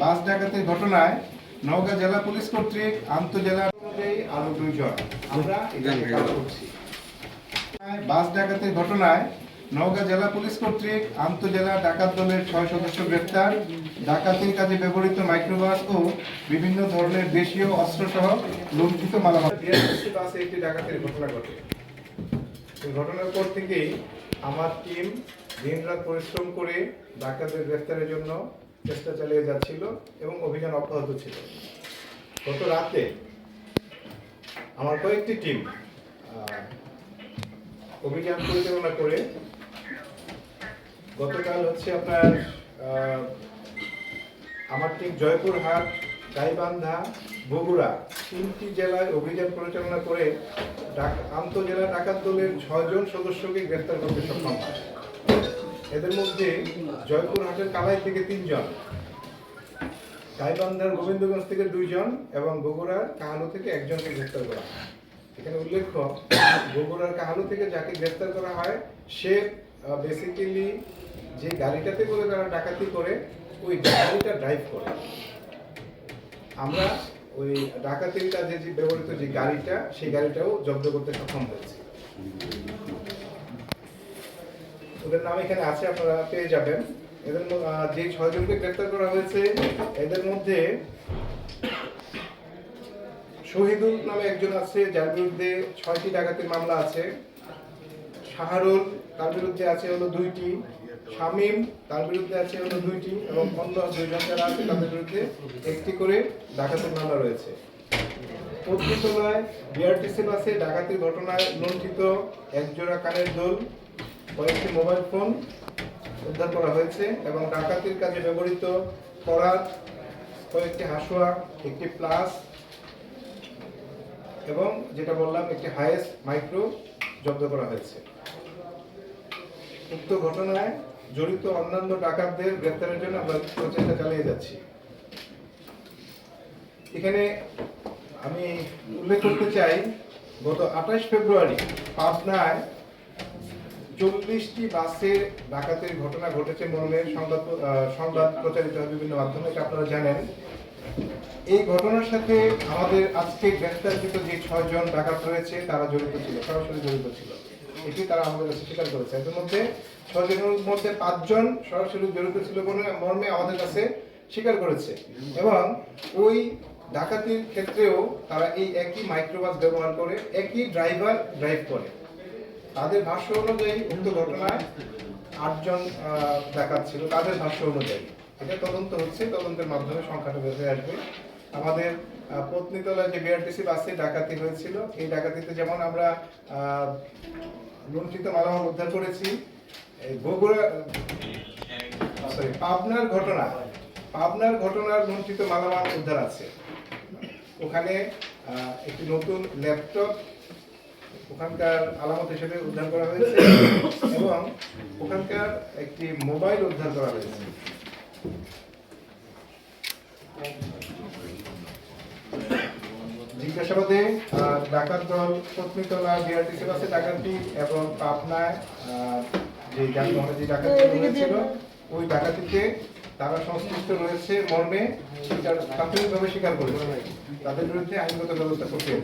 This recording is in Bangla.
বাস ডাকাতির ঘটনায় নওগাঁ জেলা পুলিশ কর্তৃক আন্তজেলা আরও দুইজন। বাস ডাকাতির ঘটনায় নওগাঁ জেলা পুলিশ কর্তৃক আন্তজেলা ডাকাত দলের ছয় সদস্য গ্রেপ্তার, ডাকাতির কাজে ব্যবহৃত মাইক্রোবাস ও বিভিন্ন ধরনের দেশীয় অস্ত্রসহ লুণ্ঠিত মালামাল। বাসে একটি ডাকাতির ঘটনা ঘটে। ঘটনার পর থেকেই আমার টিম দিনরাত পরিশ্রম করে ডাকাতদের গ্রেফতারের জন্য চেষ্টা চালিয়ে যাচ্ছিল এবং অভিযান অব্যাহত ছিল। গত রাতে আমার কয়েকটি টিম অভিযান পরিচালনা করে গতকাল হচ্ছে আপনার আমার টিম জয়পুরহাট, গাইবান্ধা, বগুড়া তিনটি জেলায় অভিযান পরিচালনা করে আন্তজেলা ডাকাত দলের ছয়জন সদস্যকে গ্রেফতার করতে সক্ষম হয়। এদের মধ্যে জয়পুর জয়পুরহাটের কালাই থেকে তিনজন, গাইবান্ধার গোবিন্দগঞ্জ থেকে দুইজন এবং বগুড়ার কাহালু থেকে একজনকে গ্রেফতার করা এখানে উল্লেখ্য, বগুড়ার কাহালু থেকে যাকে গ্রেফতার করা হয়, সে বেসিক্যালি যে গাড়িটাতে করে তারা ডাকাতি করে, ওই গাড়িটা ড্রাইভ করে। আমরা ওই ডাকাতির কাজে যে ব্যবহৃত যে গাড়িটা, সেই গাড়িটাও জব্দ করতে সক্ষম হয়েছি। ওদের নাম এখানে আছে, আপনারা পেয়ে যাবেন। এদের যে ছয়জনকে গ্রেফতার করা হয়েছে, এদের মধ্যে শহীদুল নামে একজন আছে, যার বিরুদ্ধে ছয়টি ডাকাতির মামলা আছে। শাহরুল তার বিরুদ্ধে আছে হলো দুইটি, শামীম তার বিরুদ্ধে আছে হলো দুইটি, এবং অন্য দুইজন যারা আছে তাদের বিরুদ্ধে একটি করে ডাকাতির মামলা রয়েছে। পত্রিকালয় বিআরটিসি বাসে ডাকাতির ঘটনায় লুণ্ঠিত একজোড়া কানের দোল কয়েকটি মোবাইল ফোন উদ্ধার করা হয়েছে এবং ডাকাতির কাজে ব্যবহৃত করাত কয়েকটি হাসুয়া, একটি প্লাস, এবং যেটা বললাম, একটি হায়েস্ট মাইক্রো জব্দ করা হয়েছে। উক্ত ঘটনায় জড়িত অন্যান্য ডাকাতদের গ্রেপ্তারের জন্য আমরা প্রচেষ্টা চালিয়ে যাচ্ছি। এখানে আমি উল্লেখ করতে চাই, গত আঠাশ ফেব্রুয়ারি পাবনায় চল্লিশটি বাসের ডাকাতির ঘটনা ঘটেছে মর্মে সংবাদ সংবাদ প্রচারিত হয় বিভিন্ন মাধ্যমে আপনারা জানেন। এই ঘটনার সাথে আমাদের আজকে গ্রেফতারকৃত যে ছয়জন ডাকাত রয়েছে, তারা জড়িত ছিল, সরাসরি জড়িত ছিল। এটি তারা আমাদের কাছে স্বীকার করেছে। এদের মধ্যে ছয়জনের মধ্যে পাঁচজন সরাসরি জড়িত ছিল বলে মর্মে আমাদের কাছে স্বীকার করেছে। এবং ওই ডাকাতির ক্ষেত্রেও তারা এই একই মাইক্রোবাস ব্যবহার করে, একই ড্রাইভার ড্রাইভ করে। তাদের ভাষ্য অনুযায়ী উক্ত ঘটনায় আটজন ডাকাত ছিল তাদের ভাষ্য অনুযায়ী। এটা তদন্ত হচ্ছে তদন্তের মাধ্যমে সংখ্যাটা হয়ে আসবে। আমাদের আহ, পত্নীতলায় যে বিআরটিসি বাসে ডাকাতি হয়েছিল এই ডাকাতিতে যেমন আমরা লুণ্ঠিত মালামাল উদ্ধার করেছি বগুড়া সরি পাবনার ঘটনা পাবনার ঘটনার লুণ্ঠিত মালামাল উদ্ধার আছে। ওখানে একটি নতুন ল্যাপটপ ওখানকার আলামত হিসেবে উদ্ধার করা হয়েছে এবং ওখানকার একটি মোবাইল উদ্ধার করা হয়েছে। জিজ্ঞাসাবাদে ডাকাত দল পত্নীতলা বিআরটিসি বাসে ডাকাতি এবং পাবনায় যে যানবাহনে যে ডাকাতি হয়েছিল ওই ডাকাতিতে তারা সংশ্লিষ্ট রয়েছে মর্মে প্রাথমিকভাবে স্বীকার করেছে। তাদের বিরুদ্ধে আইনগত ব্যবস্থা প্রক্রিয়া